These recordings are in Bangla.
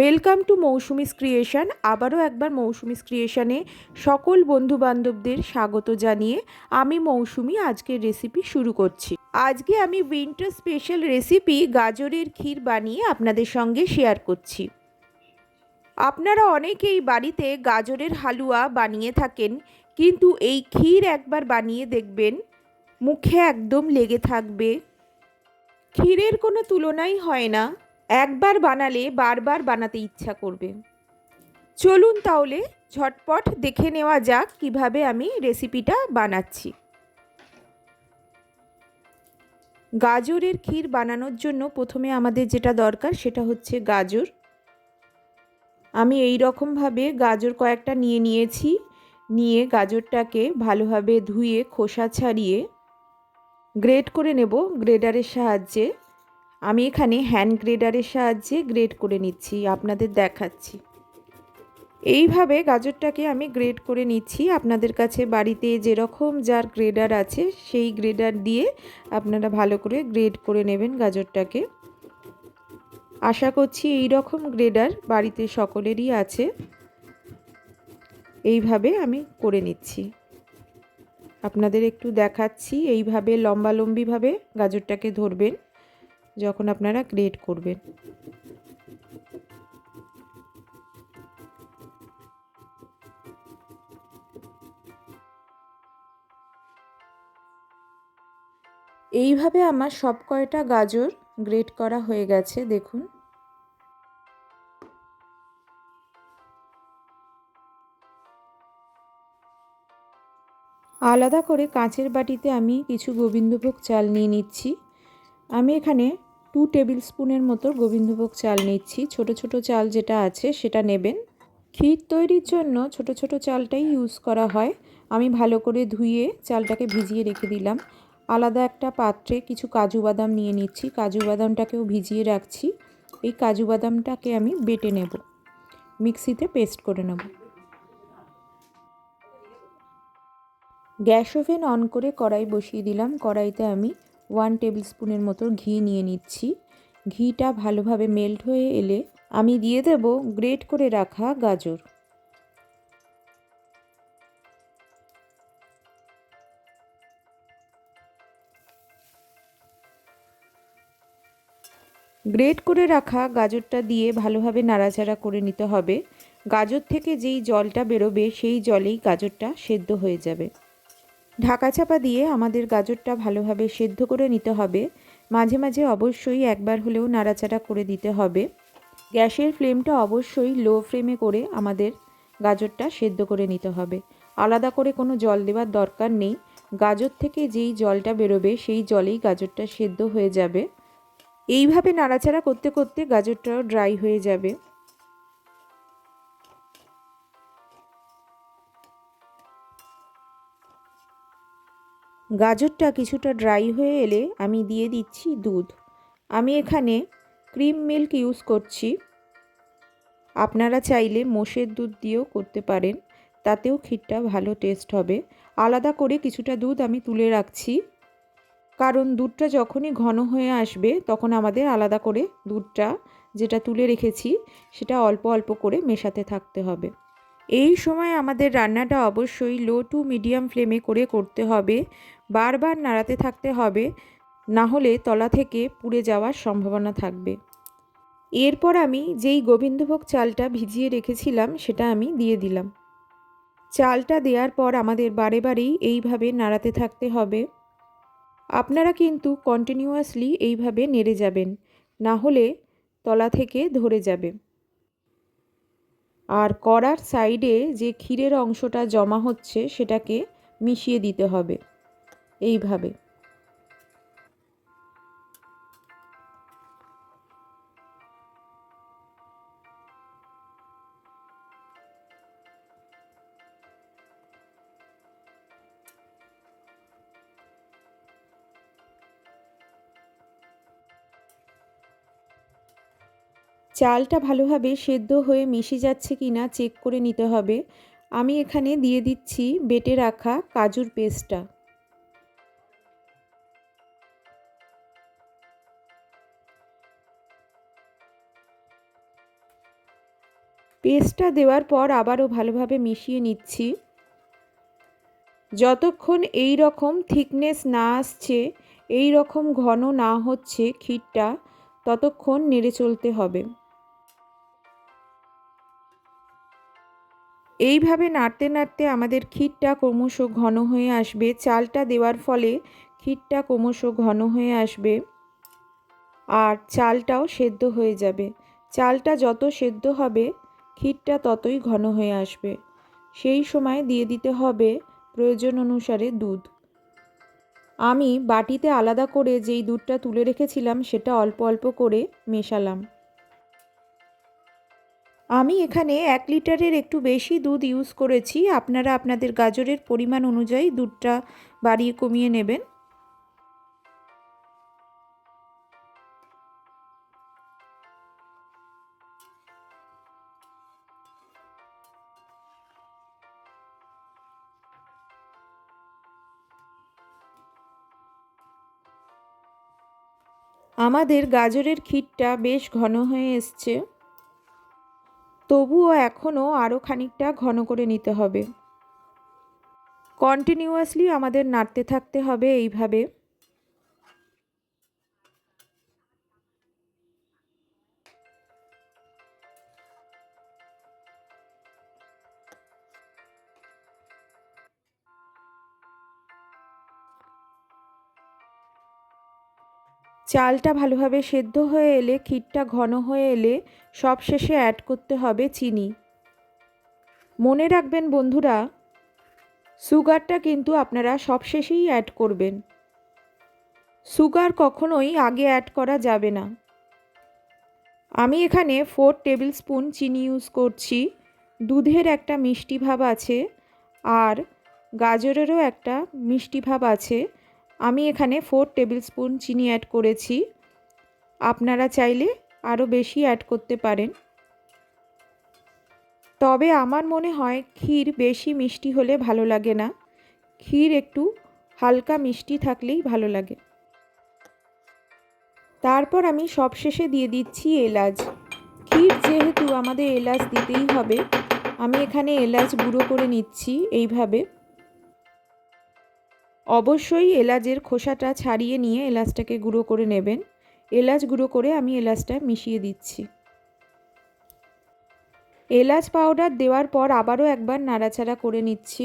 ওয়েলকাম টু মৌসুমিস ক্রিয়েশন আবারও একবার মৌসুমিস ক্রিয়েশনে সকল বন্ধুবান্ধবদের স্বাগত জানিয়ে আমি মৌসুমি আজকের রেসিপি শুরু করছি। আজকে আমি উইন্টার স্পেশাল রেসিপি গাজরের ক্ষীর বানিয়ে আপনাদের সঙ্গে শেয়ার করছি। আপনারা অনেকেই বাড়িতে গাজরের হালুয়া বানিয়ে থাকেন, কিন্তু এই ক্ষীর একবার বানিয়ে দেখবেন, মুখে একদম লেগে থাকবে। ক্ষীরের কোনো তুলনাই হয় না। একবার বানালে বারবার বানাতে ইচ্ছা করবে। চলুন তাহলে ঝটপট দেখে নেওয়া যাক কীভাবে আমি রেসিপিটা বানাচ্ছি। গাজরের ক্ষীর বানানোর জন্য প্রথমে আমাদের যেটা দরকার সেটা হচ্ছে গাজর। আমি এই রকমভাবে গাজর কয়েকটা নিয়ে নিয়েছি। নিয়ে গাজরটাকে ভালোভাবে ধুয়ে খোসা ছাড়িয়ে গ্রেড করে নেব গ্রেডারের সাহায্যে। আমি এখানে হ্যান্ড গ্রেডারের সাহায্যে গ্রেড করে নিচ্ছি, আপনাদের দেখাচ্ছি। এইভাবে গাজরটাকে আমি গ্রেড করে নিচ্ছি, আপনাদের কাছে বাড়িতে যেরকম যার গ্রেডার আছে, সেই গ্রেডার দিয়ে আপনারা ভালো করে গ্রেড করে নেবেন গাজরটাকে। আশা করছি এই রকম গ্রেডার বাড়িতে সকলেরই আছে। এইভাবে আমি করে নিচ্ছি। আপনাদের একটু দেখাচ্ছি, এইভাবে লম্বালম্বিভাবে গাজরটাকে ধরবেন। যখন আপনারা গ্রেড করবেন। এইভাবে আমার সব কয়টা গাজর গ্রেট করা হয়ে গেছে, দেখুন। আলাদা করে কাঁচের বাটিতে আমি কিছু গোবিন্দভোগ চাল নিয়ে নিচ্ছি। আমি এখানে টু টেবিল স্পুনের মতো গোবিন্দভোগ চাল নিচ্ছি। ছোট ছোট চাল যেটা আছে সেটা নেবেন। ক্ষীর তৈরির জন্য ছোট ছোট চালটাই ইউজ করা হয়। আমি ভালো করে ধুয়ে চালটাকে ভিজিয়ে রেখে দিলাম। আলাদা একটা পাত্রে কিছু কাজু বাদাম নিয়ে নিচ্ছি। কাজু বাদামটাকেও ভিজিয়ে রাখছি। এই কাজু বাদামটাকে আমি বেটে নেব। মিক্সিতে পেস্ট করে নেব। গ্যাস ওভেন অন করে কড়াই বসিয়ে দিলাম। কড়াইতে আমি ওয়ান টেবিল স্পুনের মতো ঘি নিয়ে নিচ্ছি। ঘিটা ভালোভাবে মেল্ট হয়ে এলে আমি দিয়ে দেব গ্রেট করে রাখা গাজর। গ্রেট করে রাখা গাজরটা দিয়ে ভালোভাবে নাড়াচাড়া করে নিতে হবে। গাজর থেকে যেই জলটা বেরোবে সেই জলেই গাজরটা সেদ্ধ হয়ে যাবে। ঢাকা চাপা দিয়ে আমাদের গাজরটা ভালোভাবে সেদ্ধ করে নিতে হবে। মাঝে মাঝে অবশ্যই একবার হলেও নাড়াচাড়া করে দিতে হবে। গ্যাসের ফ্লেমটা অবশ্যই লো ফ্লেমে করে আমাদের গাজরটা সেদ্ধ করে নিতে হবে। আলাদা করে কোনো জল দেওয়ার দরকার নেই। গাজর থেকে যেই জলটা বেরোবে, সেই জলেই গাজরটা সেদ্ধ হয়ে যাবে। এইভাবে নাড়াচাড়া করতে করতে গাজরটাও ড্রাই হয়ে যাবে। গাজরটা কিছুটা ড্রাই হয়ে এলে আমি দিয়ে দিচ্ছি দুধ। আমি এখানে ক্রিম মিল্ক ইউজ করছি। আপনারা চাইলে মোষের দুধ দিয়েও করতে পারেন, তাতেও ক্ষীরটা ভালো টেস্ট হবে। আলাদা করে কিছুটা দুধ আমি তুলে রাখছি। কারণ দুধটা যখনই ঘন হয়ে আসবে, তখন আমাদের আলাদা করে দুধটা যেটা তুলে রেখেছি, সেটা অল্প অল্প করে মেশাতে থাকতে হবে। এই সময় আমাদের রান্নাটা অবশ্যই লো টু মিডিয়াম ফ্লেমে করে করতে হবে। বারবার নাড়াতে থাকতে হবে, না হলে তলা থেকে পুড়ে যাওয়ার সম্ভাবনা থাকবে। এরপর আমি যেই গোবিন্দভোগ চালটা ভিজিয়ে রেখেছিলাম, সেটা আমি দিয়ে দিলাম। চালটা দেওয়ার পর আমাদের বারে বারেই এইভাবে নাড়াতে থাকতে হবে। আপনারা কিন্তু কন্টিনিউয়াসলি এইভাবে নেড়ে যাবেন, না হলে তলা থেকে ধরে যাবে। আর কড়ার সাইডে যে ক্ষীরের অংশটা জমা হচ্ছে সেটাকে মিশিয়ে দিতে হবে। এইভাবে। চালটা ভালোভাবে সেদ্ধ হয়ে মিশে যাচ্ছে কি না চেক করে নিতে হবে। আমি এখানে দিয়ে দিচ্ছি বেটে রাখা কাজুর পেস্টটা। পেস্টটা দেওয়ার পর আবারও ভালোভাবে মিশিয়ে নিচ্ছি। যতক্ষণ এই রকম থিকনেস না আসছে, এই রকম ঘন না হচ্ছে ক্ষীরটা, ততক্ষণ নেড়ে চলতে হবে। এইভাবে নাড়তে নাড়তে আমাদের ক্ষীরটা ক্রমশ ঘন হয়ে আসবে। চালটা দেওয়ার ফলে ক্ষীরটা ক্রমশ ঘন হয়ে আসবে আর চালটাও সেদ্ধ হয়ে যাবে। চালটা যত সেদ্ধ হবে, ক্ষীরটা ততই ঘন হয়ে আসবে। সেই সময় দিয়ে দিতে হবে প্রয়োজন অনুসারে দুধ। আমি বাটিতে আলাদা করে যেই দুধটা তুলে রেখেছিলাম, সেটা অল্প অল্প করে মেশালাম। আমি এখানে এক লিটারের একটু বেশি দুধ ইউজ করেছি। আপনারা আপনাদের গাজরের পরিমাণ অনুযায়ী দুধটা বাড়িয়ে কমিয়ে নেবেন। আমাদের গাজরের ক্ষীরটা বেশ ঘন হয়ে এসছে। তবুও এখনও আরও খানিকটা ঘন করে নিতে হবে। কন্টিনিউয়াসলি আমাদের নাড়তে থাকতে হবে এইভাবে। চালটা ভালোভাবে সেদ্ধ হয়ে এলে, ক্ষীরটা ঘন হয়ে এলে সব শেষে অ্যাড করতে হবে চিনি। মনে রাখবেন বন্ধুরা, সুগারটা কিন্তু আপনারা সব শেষেই অ্যাড করবেন। সুগার কখনোই আগে অ্যাড করা যাবে না। আমি এখানে ফোর টেবিল স্পুন চিনি ইউজ করছি। দুধের একটা মিষ্টি ভাব আছে আর গাজরেরও একটা মিষ্টি ভাব আছে। আমি এখানে ফোর টেবিল স্পুন চিনি অ্যাড করেছি। আপনারা চাইলে আরও বেশি অ্যাড করতে পারেন। তবে আমার মনে হয় ক্ষীর বেশি মিষ্টি হলে ভালো লাগে না। ক্ষীর একটু হালকা মিষ্টি থাকলেই ভালো লাগে। তারপর আমি সবশেষে দিয়ে দিচ্ছি এলাচ। ক্ষীর যেহেতু আমাদের এলাচ দিতেই হবে, আমি এখানে এলাচ গুঁড়ো করে নিচ্ছি এইভাবে। অবশ্যই এলাচের খোসাটা ছাড়িয়ে নিয়ে এলাচটাকে গুঁড়ো করে নেবেন। এলাচ গুঁড়ো করে আমি এলাচটা মিশিয়ে দিচ্ছি। এলাচ পাউডার দেওয়ার পর আবারও একবার নাড়াচাড়া করে নিচ্ছি।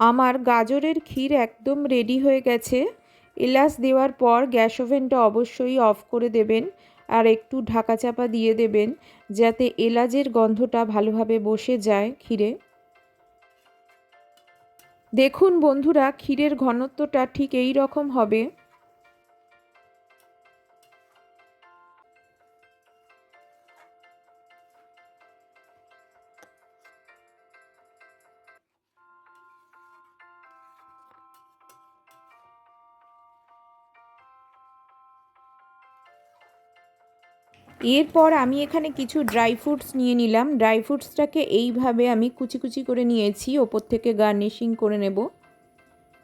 আমার গাজরের ক্ষীর একদম রেডি হয়ে গেছে। এলাচ দেওয়ার পর গ্যাস ওভেনটা অবশ্যই অফ করে দেবেন আর একটু ঢাকা চাপা দিয়ে দেবেন যাতে এলাচের গন্ধটা ভালোভাবে বসে যায় ক্ষীরে। দেখুন বন্ধুরা ক্ষীরের ঘনত্বটা ঠিক এই রকম হবে। এরপর আমি এখানে কিছু ড্রাই ফ্রুটস নিয়ে নিলাম। ড্রাই ফ্রুটসটাকে এইভাবে আমি কুচি কুচি করে নিয়েছি। ওপর থেকে গার্নিশিং করে নেব।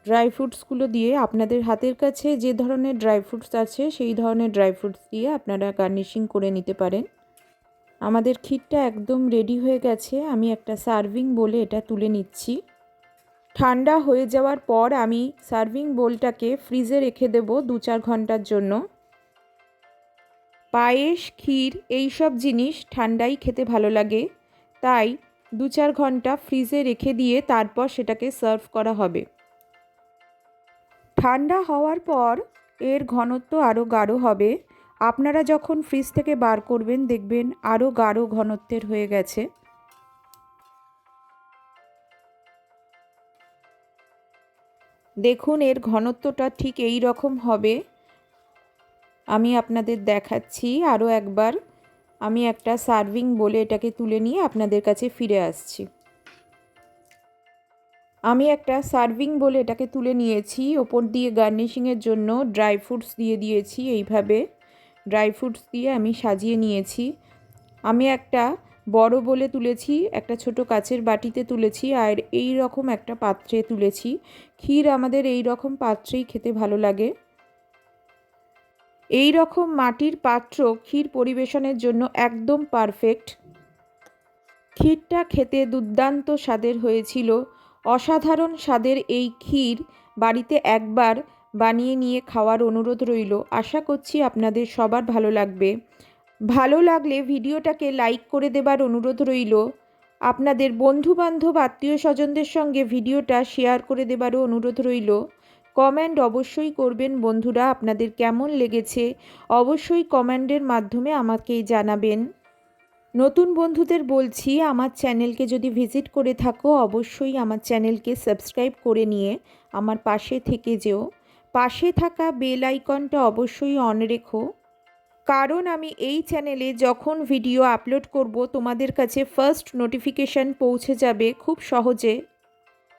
ড্রাই ফ্রুটসগুলো দিয়ে আপনাদের হাতের কাছে যে ধরনের ড্রাই ফ্রুটস আছে, সেই ধরনের ড্রাই ফ্রুটস দিয়ে আপনারা গার্নিশিং করে নিতে পারেন। আমাদের ক্ষীরটা একদম রেডি হয়ে গেছে। আমি একটা সার্ভিং বলে এটা তুলে নিচ্ছি। ঠান্ডা হয়ে যাওয়ার পর আমি সার্ভিং বোলটাকে ফ্রিজে রেখে দেব দু চার ঘণ্টার জন্য। পায়েস, ক্ষীর এই সব জিনিস ঠান্ডাই খেতে ভালো লাগে। তাই দু চার ঘণ্টা ফ্রিজে রেখে দিয়ে তারপর সেটাকে সার্ভ করা হবে। ঠান্ডা হওয়ার পর এর ঘনত্ব আরও গাঢ় হবে। আপনারা যখন ফ্রিজ থেকে বার করবেন, দেখবেন আরও গাঢ় ঘনত্বের হয়ে গেছে। দেখুন, এর ঘনত্বটা ঠিক এই রকম হবে। আমি আপনাদের দেখাচ্ছি আরও একবার। আমি একটা সার্ভিং বলে এটাকে তুলে নিয়ে আপনাদের কাছে ফিরে আসছি। আমি একটা সার্ভিং বলে এটাকে তুলে নিয়েছি। ওপর দিয়ে গার্নিশিংয়ের জন্য ড্রাই ফ্রুটস দিয়ে দিয়েছি এইভাবে। ড্রাই ফ্রুটস দিয়ে আমি সাজিয়ে নিয়েছি। আমি একটা বড় বলে তুলেছি, একটা ছোট কাচের বাটিতে তুলেছি আর এই রকম একটা পাত্রে তুলেছি। ক্ষীর আমাদের এই রকম পাত্রেই খেতে ভালো লাগে। এই রকম মাটির পাত্র ক্ষীর পরিবেশনের জন্য একদম পারফেক্ট। ক্ষীরটা খেতে দুর্দান্ত স্বাদের হয়েছিল। অসাধারণ স্বাদের এই ক্ষীর বাড়িতে একবার বানিয়ে নিয়ে খাওয়ার অনুরোধ রইল। আশা করছি আপনাদের সবার ভালো লাগবে। ভালো লাগলে ভিডিওটাকে লাইক করে দেবার অনুরোধ রইল। আপনাদের বন্ধু বান্ধব আত্মীয় স্বজনদের সঙ্গে ভিডিওটা শেয়ার করে দেবারও অনুরোধ রইল। কমেন্ট অবশ্যই করবেন বন্ধুরা, আপনাদের কেমন লেগেছে অবশ্যই কমেন্টের মাধ্যমে আমাকে জানাবেন। নতুন বন্ধুদের বলছি, আমার চ্যানেলকে যদি ভিজিট করে থাকো, অবশ্যই আমার চ্যানেলকে সাবস্ক্রাইব করে নিয়ে আমার পাশে থেকে যেও। পাশে থাকা বেল আইকনটা অবশ্যই অন রেখো। কারণ আমি এই চ্যানেলে যখন ভিডিও আপলোড করব, তোমাদের কাছে ফার্স্ট নোটিফিকেশান পৌঁছে যাবে খুব সহজে।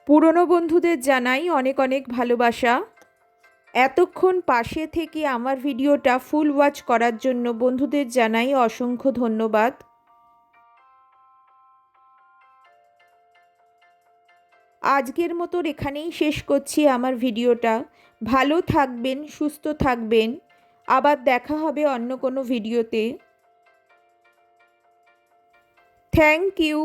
পুরনো বন্ধুদের জানাই অনেক অনেক ভালোবাসা। এতক্ষণ পাশে থেকে আমার ভিডিওটা ফুল ওয়াচ করার জন্য বন্ধুদের জানাই অসংখ্য ধন্যবাদ। আজকের মতো এখানেই শেষ করছি আমার ভিডিওটা। ভালো থাকবেন, সুস্থ থাকবেন। আবার দেখা হবে অন্য কোনো ভিডিওতে। Thank you.